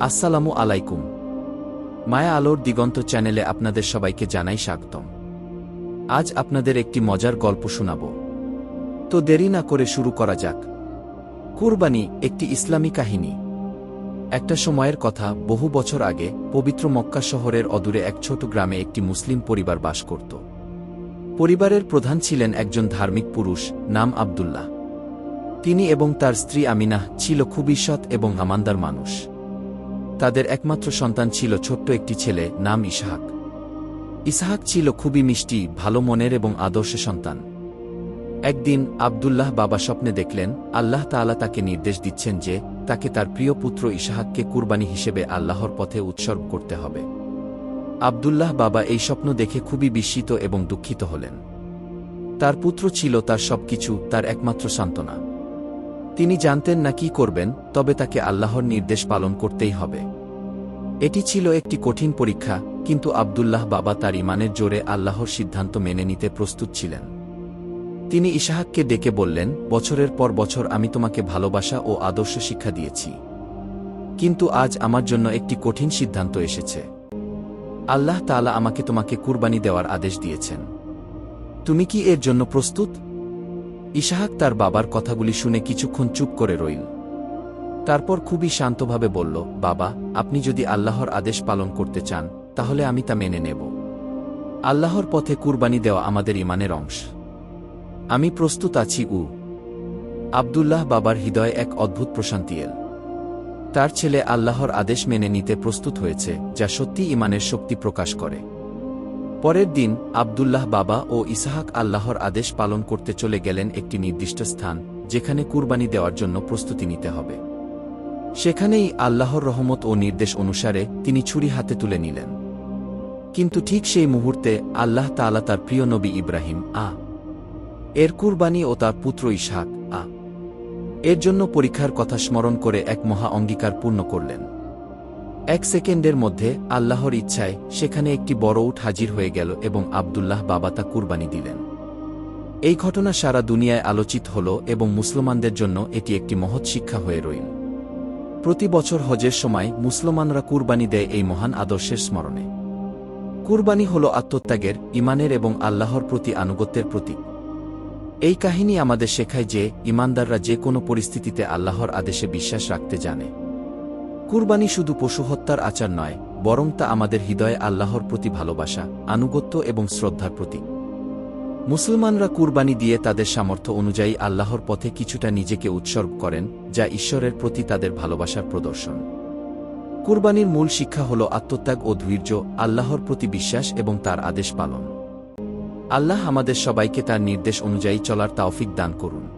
আসসালামু আলাইকুম। মায়া আলোর দিগন্ত চ্যানেলে আপনাদের সবাইকে জানাই স্বাগতম। আজ আপনাদের একটি মজার গল্প শোনাব। তো দেরি না করে শুরু করা যাক। কুরবানি একটি ইসলামী কাহিনী। একটা সময়ের কথা, বহু বছর আগে পবিত্র মক্কা শহরের অদূরে এক ছোট গ্রামে একটি মুসলিম পরিবার বাস করত। পরিবারের প্রধান ছিলেন একজন ধার্মিক পুরুষ, নাম আবদুল্লাহ। তিনি এবং তার স্ত্রী আমিনাহ ছিল খুবই সৎ এবং আমান্দার মানুষ। তাদের একমাত্র সন্তান ছিল ছোট্ট একটি ছেলে, নাম ইসাহাক। ইসাহাক ছিল খুবই মিষ্টি, ভালো মনের এবং আদর্শ সন্তান। একদিন আবদুল্লাহ বাবা স্বপ্নে দেখলেন, আল্লাহ তাআলা তাকে নির্দেশ দিচ্ছেন যে, তাকে তার প্রিয় পুত্র ইসাহাককে কুরবানি হিসেবে আল্লাহর পথে উৎসর্গ করতে হবে। আবদুল্লাহ বাবা এই স্বপ্ন দেখে খুবই বিস্মিত এবং দুঃখিত হলেন। তার পুত্র ছিল তার সবকিছু, তার একমাত্র সান্ত্বনা। তিনি জানতেন না কি করবেন, তবে তাকে আল্লাহর নির্দেশ পালন করতেই হবে। এটি ছিল একটি কঠিন পরীক্ষা, কিন্তু আবদুল্লাহ বাবা তার ইমানের জোরে আল্লাহর সিদ্ধান্ত মেনে নিতে প্রস্তুত ছিলেন। তিনি ইশাহাককে ডেকে বললেন, বছরের পর বছর আমি তোমাকে ভালোবাসা ও আদর্শ শিক্ষা দিয়েছি। কিন্তু আজ আমার জন্য একটি কঠিন সিদ্ধান্ত এসেছে। আল্লাহ তাআলা আমাকে তোমাকে কুরবানি দেওয়ার আদেশ দিয়েছেন। তুমি কি এর জন্য প্রস্তুত? ইশাহাক তার বাবার কথাগুলি শুনে কিছুক্ষণ চুপ করে রইল। তারপর খুবই শান্তভাবে বলল, বাবা, আপনি যদি আল্লাহর আদেশ পালন করতে চান, তাহলে আমি তা মেনে নেব। আল্লাহর পথে কুরবানি দেওয়া আমাদের ইমানের অংশ। আমি প্রস্তুত আছি, উ। আবদুল্লাহ বাবার হৃদয়ে এক অদ্ভুত প্রশান্তি এল। তার ছেলে আল্লাহর আদেশ মেনে নিতে প্রস্তুত হয়েছে, যা সত্যি ইমানের শক্তি প্রকাশ করে। পরের দিন আবদুল্লাহ বাবা ও ইসাহাক আল্লাহর আদেশ পালন করতে চলে গেলেন একটি নির্দিষ্ট স্থান, যেখানে কুরবানি দেওয়ার জন্য প্রস্তুতি নিতে হবে। সেখানেই আল্লাহর রহমত ও নির্দেশ অনুসারে তিনি ছুরি হাতে তুলে নিলেন। কিন্তু ঠিক সেই মুহূর্তে আল্লাহ তাআলা তার প্রিয় নবী ইব্রাহিম, আ, এর কুরবানি ও তার পুত্র ইসহাক, আ, এর জন্য পরীক্ষার কথা স্মরণ করে এক মহা অঙ্গীকার পূর্ণ করলেন। এক সেকেন্ডের মধ্যে আল্লাহর ইচ্ছায় সেখানে একটি বড় উঠ হাজির হয়ে গেল এবং আবদুল্লাহ বাবা তা কুরবানি দিলেন। এই ঘটনা সারা দুনিয়ায় আলোচিত হল এবং মুসলমানদের জন্য এটি একটি মহৎ শিক্ষা হয়ে রইল। প্রতি বছর হজের সময় মুসলমানরা কুরবানি দেয় এই মহান আদর্শের স্মরণে। কুরবানি হল আত্মত্যাগের ইমানের এবং আল্লাহর প্রতি আনুগত্যের প্রতীক। এই কাহিনী আমাদের শেখায় যে ইমানদাররা যে কোনো পরিস্থিতিতে আল্লাহর আদেশে বিশ্বাস রাখতে জানে। কুরবানি শুধু পশু হত্যার আচার নয়, বরং তা আমাদের হৃদয়ে আল্লাহর প্রতি ভালোবাসা, আনুগত্য এবং শ্রদ্ধার প্রতীক। মুসলমানরা কুরবানি দিয়ে তাদের সামর্থ্য অনুযায়ী আল্লাহর পথে কিছুটা নিজেকে উৎসর্গ করেন, যা ঈশ্বরের প্রতি তাদের ভালোবাসার প্রদর্শন। কুরবানির মূল শিক্ষা হল আত্মত্যাগ ও ধৈর্য, আল্লাহর প্রতি বিশ্বাস এবং তার আদেশ পালন। আল্লাহ আমাদের সবাইকে তার নির্দেশ অনুযায়ী চলার তাওফিক দান করুন।